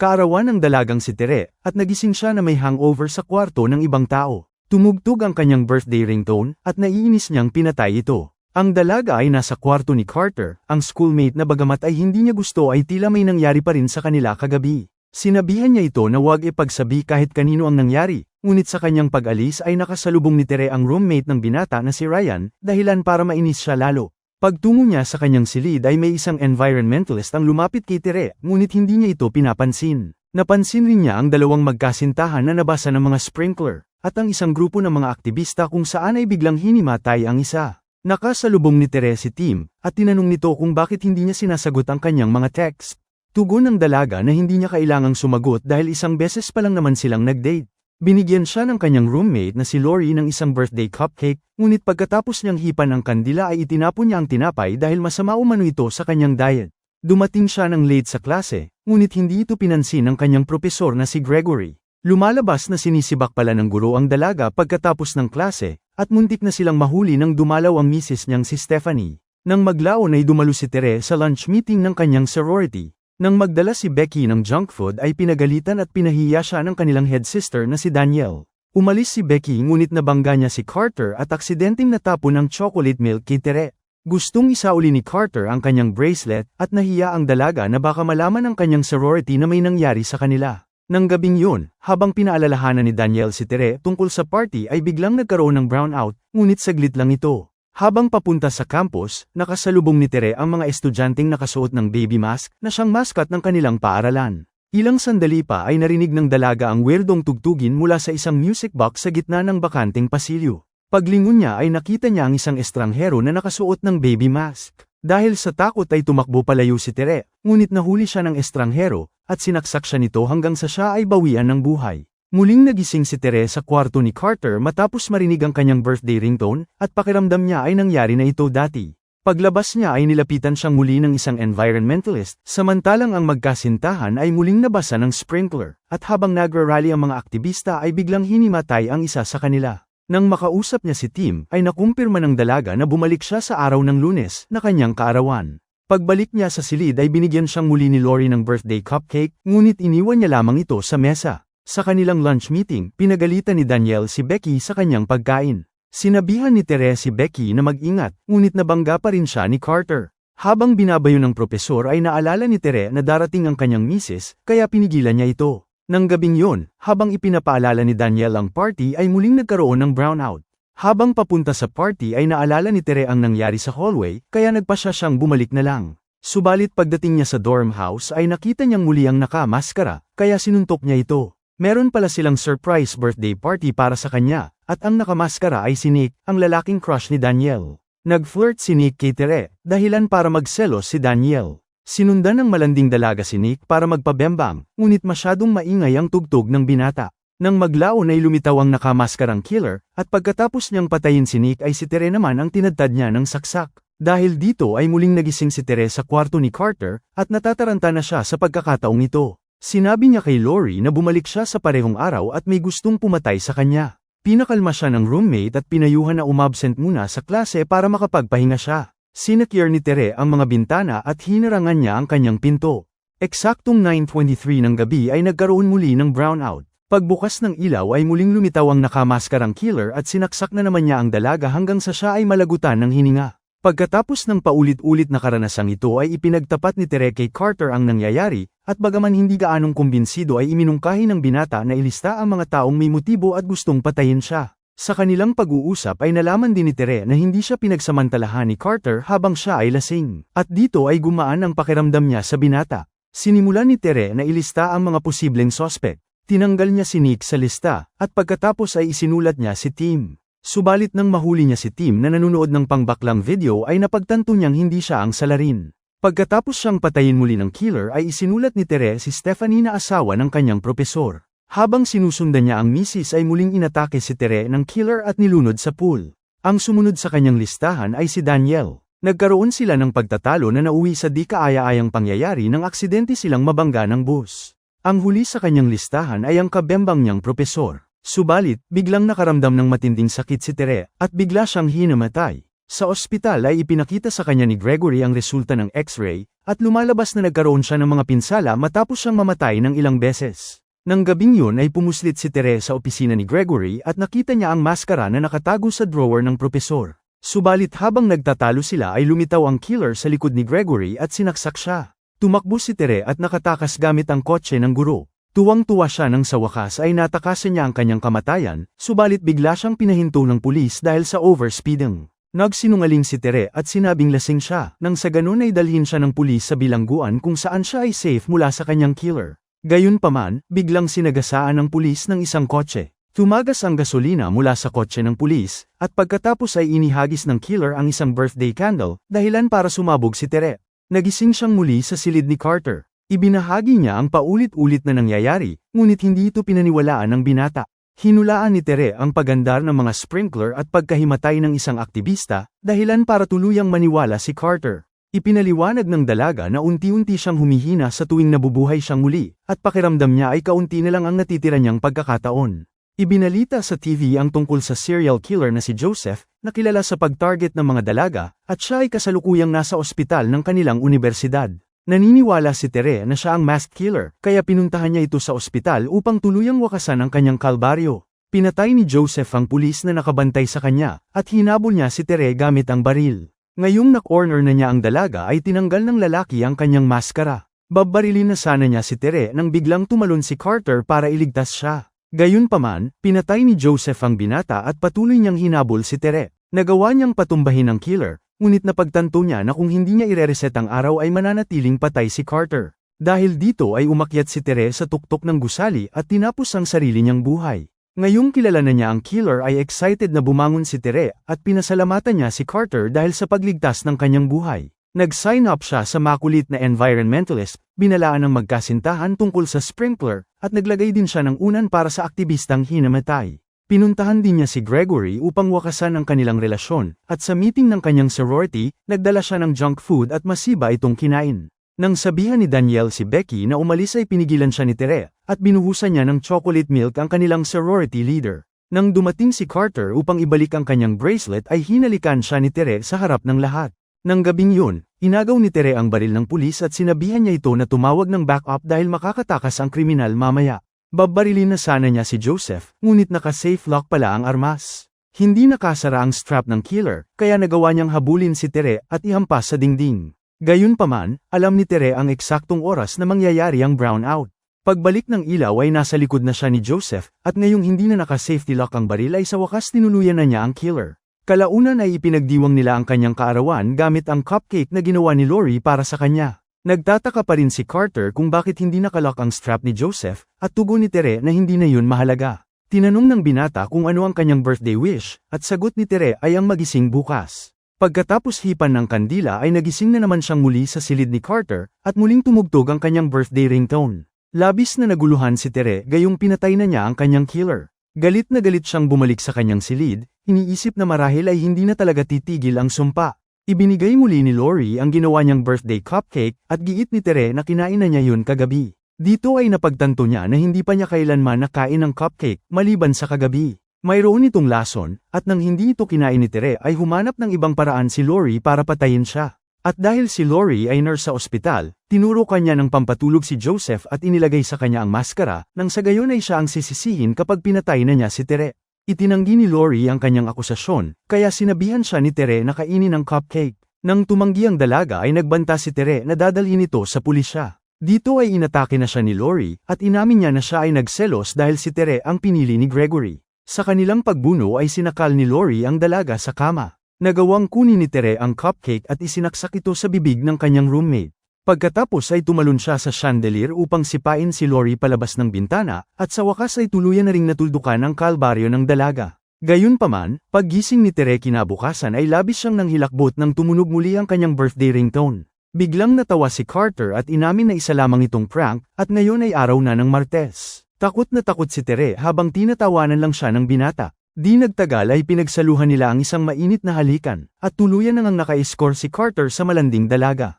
Kaarawan ng dalagang si Tere, at nagising siya na may hangover sa kwarto ng ibang tao. Tumugtog ang kanyang birthday ringtone, at naiinis niyang pinatay ito. Ang dalaga ay nasa kwarto ni Carter, ang schoolmate na bagamat ay hindi niya gusto ay tila may nangyari pa rin sa kanila kagabi. Sinabihan niya ito na huwag ipagsabi kahit kanino ang nangyari, ngunit sa kanyang pag-alis ay nakasalubong ni Tere ang roommate ng binata na si Ryan, dahilan para mainis siya lalo. Pagtungo niya sa kanyang silid ay may isang environmentalist ang lumapit kay Tere, ngunit hindi niya ito pinapansin. Napansin rin niya ang dalawang magkasintahan na nabasa ng mga sprinkler, at ang isang grupo ng mga aktivista kung saan ay biglang hinimatay ang isa. Nakasalubong ni Tere si Tim, at tinanong nito kung bakit hindi niya sinasagot ang kanyang mga text. Tugon ng dalaga na hindi niya kailangang sumagot dahil isang beses pa lang naman silang nag-date. Binigyan siya ng kanyang roommate na si Lori ng isang birthday cupcake, ngunit pagkatapos niyang hipan ang kandila ay itinapon niya ang tinapay dahil masama umano ito sa kanyang diet. Dumating siya ng late sa klase, ngunit hindi ito pinansin ng kanyang propesor na si Gregory. Lumalabas na sinisibak pala ng guro ang dalaga pagkatapos ng klase, at muntik na silang mahuli nang dumalaw ang misis niyang si Stephanie. Nang maglaon ay dumalo si Tere sa lunch meeting ng kanyang sorority. Nang magdala si Becky ng junk food ay pinagalitan at pinahiya siya ng kanilang head sister na si Danielle. Umalis si Becky ngunit nabangga niya si Carter at aksidenteng natapon ng chocolate milk kay Tere. Gustong isauli ni Carter ang kanyang bracelet at nahiya ang dalaga na baka malaman ng kanyang sorority na may nangyari sa kanila. Nang gabing yun, habang pinaalalahanan ni Danielle si Tere tungkol sa party ay biglang nagkaroon ng brownout, ngunit saglit lang ito. Habang papunta sa campus, nakasalubong ni Tere ang mga estudyanteng nakasuot ng baby mask na siyang mascot ng kanilang paaralan. Ilang sandali pa ay narinig ng dalaga ang weirdong tugtugin mula sa isang music box sa gitna ng bakanteng pasilyo. Paglingon niya ay nakita niya ang isang estranghero na nakasuot ng baby mask. Dahil sa takot ay tumakbo palayo si Tere, ngunit nahuli siya ng estranghero, at sinaksak siya nito hanggang sa siya ay bawian ng buhay. Muling nagising si Tere sa kwarto ni Carter matapos marinig ang kanyang birthday ringtone, at pakiramdam niya ay nangyari na ito dati. Paglabas niya ay nilapitan siyang muli ng isang environmentalist, samantalang ang magkasintahan ay muling nabasa ng sprinkler, at habang nagra-rally ang mga aktivista ay biglang hinimatay ang isa sa kanila. Nang makausap niya si Tim, ay nakumpirma ng dalaga na bumalik siya sa araw ng lunes, na kanyang kaarawan. Pagbalik niya sa silid ay binigyan siyang muli ni Lori ng birthday cupcake, ngunit iniwan niya lamang ito sa mesa. Sa kanilang lunch meeting, pinagalitan ni Daniel si Becky sa kanyang pagkain. Sinabihan ni Therese si Becky na mag-ingat, ngunit nabangga pa rin siya ni Carter. Habang binabayo ng propesor ay naalala ni Tere na darating ang kanyang misis, kaya pinigilan niya ito. Nang gabing yon, habang ipinapaalala ni Daniel ang party ay muling nagkaroon ng brownout. Habang papunta sa party ay naalala ni Tere ang nangyari sa hallway, kaya nagpasya siyang bumalik na lang. Subalit pagdating niya sa dorm house ay nakita niyang muli ang nakamaskara, kaya sinuntok niya ito. Meron pala silang surprise birthday party para sa kanya, at ang nakamaskara ay si Nick, ang lalaking crush ni Daniel. Nag-flirt si Nick kay Tere, dahilan para magselos si Daniel. Sinundan ng malanding dalaga si Nick para magpabembang, ngunit masyadong maingay ang tugtog ng binata. Nang maglaon ay lumitaw ang nakamaskarang killer, at pagkatapos niyang patayin si Nick ay si Tere naman ang tinadtad niya ng saksak. Dahil dito ay muling nagising si Tere sa kwarto ni Carter, at natataranta na siya sa pagkakataong ito. Sinabi niya kay Lori na bumalik siya sa parehong araw at may gustong pumatay sa kanya. Pinakalma siya ng roommate at pinayuhan na umabsent muna sa klase para makapagpahinga siya. Sinakyer ni Tere ang mga bintana at hinarangan niya ang kanyang pinto. Eksaktong 9.23 ng gabi ay nagkaroon muli ng brownout. Pagbukas ng ilaw ay muling lumitaw ang nakamaskarang killer at sinaksak na naman niya ang dalaga hanggang sa siya ay malagutan ng hininga. Pagkatapos ng paulit-ulit na karanasang ito ay ipinagtapat ni Tere kay Carter ang nangyayari, at bagaman hindi gaanong kumbinsido ay iminungkahi ng binata na ilista ang mga taong may motibo at gustong patayin siya. Sa kanilang pag-uusap ay nalaman din ni Tere na hindi siya pinagsamantalahan ni Carter habang siya ay lasing. At dito ay gumaan ang pakiramdam niya sa binata. Sinimulan ni Tere na ilista ang mga posibleng sospek. Tinanggal niya si Nick sa lista, at pagkatapos ay isinulat niya si Tim. Subalit nang mahuli niya si Tim na nanonood ng pangbaklang video ay napagtanto niyang hindi siya ang salarin. Pagkatapos siyang patayin muli ng killer ay isinulat ni Tere si Stephanie na asawa ng kanyang propesor. Habang sinusundan niya ang misis ay muling inatake si Tere ng killer at nilunod sa pool. Ang sumunod sa kanyang listahan ay si Daniel. Nagkaroon sila ng pagtatalo na nauwi sa di kaaya-ayang pangyayari nang aksidente silang mabangga ng bus. Ang huli sa kanyang listahan ay ang kabembang niyang propesor. Subalit, biglang nakaramdam ng matinding sakit si Tere, at bigla siyang hinamatay. Sa ospital ay ipinakita sa kanya ni Gregory ang resulta ng x-ray, at lumalabas na nagkaroon siya ng mga pinsala matapos siyang mamatay ng ilang beses. Nang gabing yun ay pumuslit si Tere sa opisina ni Gregory at nakita niya ang maskara na nakatago sa drawer ng propesor. Subalit habang nagtatalo sila ay lumitaw ang killer sa likod ni Gregory at sinaksak siya. Tumakbo si Tere at nakatakas gamit ang kotse ng guro. Tuwang-tuwa siya nang sa wakas ay natakasan niya ang kanyang kamatayan, subalit bigla siyang pinahinto ng pulis dahil sa overspeeding. Nagsinungaling si Tere at sinabing lasing siya, nang sa ganun ay dalhin siya ng pulis sa bilangguan kung saan siya ay safe mula sa kanyang killer. Gayunpaman, biglang sinagasaan ng pulis ng isang kotse. Tumagas ang gasolina mula sa kotse ng pulis, at pagkatapos ay inihagis ng killer ang isang birthday candle, dahilan para sumabog si Tere. Nagising siyang muli sa silid ni Carter. Ibinahagi niya ang paulit-ulit na nangyayari, ngunit hindi ito pinaniwalaan ng binata. Hinulaan ni Tere ang pagandar ng mga sprinkler at pagkahimatay ng isang aktivista, dahilan para tuluyang maniwala si Carter. Ipinaliwanag ng dalaga na unti-unti siyang humihina sa tuwing nabubuhay siyang muli, at pakiramdam niya ay kaunti na lang ang natitira niyang pagkakataon. Ibinalita sa TV ang tungkol sa serial killer na si Joseph, na kilala sa pag-target ng mga dalaga, at siya ay kasalukuyang nasa ospital ng kanilang universidad. Naniniwala si Tere na siya ang masked killer, kaya pinuntahan niya ito sa ospital upang tuluyang wakasan ang kanyang kalbaryo. Pinatay ni Joseph ang pulis na nakabantay sa kanya, at hinabol niya si Tere gamit ang baril. Ngayong na-corner na niya ang dalaga ay tinanggal ng lalaki ang kanyang maskara. Babarilin na sana niya si Tere nang biglang tumalon si Carter para iligtas siya. Gayunpaman, pinatay ni Joseph ang binata at patuloy niyang hinabol si Tere. Nagawa niyang patumbahin ang killer, ngunit napagtanto niya na kung hindi niya ire-reset ang araw ay mananatiling patay si Carter. Dahil dito ay umakyat si Tere sa tuktok ng gusali at tinapos ang sarili niyang buhay. Ngayong kilala na niya ang killer ay excited na bumangon si Tere at pinasalamatan niya si Carter dahil sa pagligtas ng kanyang buhay. Nag-sign up siya sa makulit na environmentalist, binalaan ng magkasintahan tungkol sa sprinkler, at naglagay din siya ng unan para sa aktivistang hinamatay. Pinuntahan din niya si Gregory upang wakasan ang kanilang relasyon, at sa meeting ng kanyang sorority, nagdala siya ng junk food at masiba itong kinain. Nang sabihan ni Danielle si Becky na umalis ay pinigilan siya ni Tere, at binuhusan niya ng chocolate milk ang kanilang sorority leader. Nang dumating si Carter upang ibalik ang kanyang bracelet ay hinalikan siya ni Tere sa harap ng lahat. Nang gabing yun, inagaw ni Tere ang baril ng pulis at sinabihan niya ito na tumawag ng backup dahil makakatakas ang kriminal mamaya. Babarilin na sana niya si Joseph, ngunit naka-safe lock pala ang armas. Hindi nakasara ang strap ng killer, kaya nagawa niyang habulin si Tere at ihampas sa dingding. Gayunpaman, alam ni Tere ang eksaktong oras na mangyayari ang brownout. Pagbalik ng ilaw ay nasa likod na siya ni Joseph, at ngayong hindi na naka-safety lock ang baril ay sa wakas tinuluyan na niya ang killer. Kalaunan ay ipinagdiwang nila ang kanyang kaarawan gamit ang cupcake na ginawa ni Lori para sa kanya. Nagtataka pa rin si Carter kung bakit hindi nakalock ang strap ni Joseph, at tugon ni Tere na hindi na yun mahalaga. Tinanong ng binata kung ano ang kanyang birthday wish, at sagot ni Tere ay ang magising bukas. Pagkatapos hipan ng kandila ay nagising na naman siyang muli sa silid ni Carter, at muling tumugtog ang kanyang birthday ringtone. Labis na naguluhan si Tere gayong pinatay na niya ang kanyang killer. Galit na galit siyang bumalik sa kanyang silid, iniisip na marahil ay hindi na talaga titigil ang sumpa. Ibinigay muli ni Lori ang ginawa niyang birthday cupcake at giit ni Tere na kinain na niya yun kagabi. Dito ay napagtanto niya na hindi pa niya kailanman nakain ng cupcake maliban sa kagabi. Mayroon itong lason, at nang hindi ito kinain ni Tere ay humanap ng ibang paraan si Lori para patayin siya. At dahil si Lori ay nurse sa ospital, tinuro kanya ng pampatulog si Joseph at inilagay sa kanya ang maskara, nang sa gayon ay siya ang sisisihin kapag pinatay na niya si Tere. Itinanggi ni Lori ang kanyang akusasyon, kaya sinabihan siya ni Tere na kainin ang cupcake. Nang tumanggi ang dalaga ay nagbanta si Tere na dadalhin ito sa pulisya. Dito ay inatake na siya ni Lori, at inamin niya na siya ay nagselos dahil si Tere ang pinili ni Gregory. Sa kanilang pagbuno ay sinakal ni Lori ang dalaga sa kama. Nagawang kunin ni Tere ang cupcake at isinaksak ito sa bibig ng kanyang roommate. Pagkatapos ay tumalon siya sa chandelier upang sipain si Lori palabas ng bintana, at sa wakas ay tuluyan na ring natuldukan ang kalbaryo ng dalaga. Gayunpaman, paggising ni Tere kinabukasan ay labis siyang nanghilakbot nang tumunog muli ang kanyang birthday ringtone. Biglang natawa si Carter at inamin na isa lamang itong prank, at ngayon ay araw na ng Martes. Takot na takot si Tere habang tinatawanan lang siya ng binata. Di nagtagal ay pinagsaluhan nila ang isang mainit na halikan, at tuluyan nang naka-score si Carter sa malanding dalaga.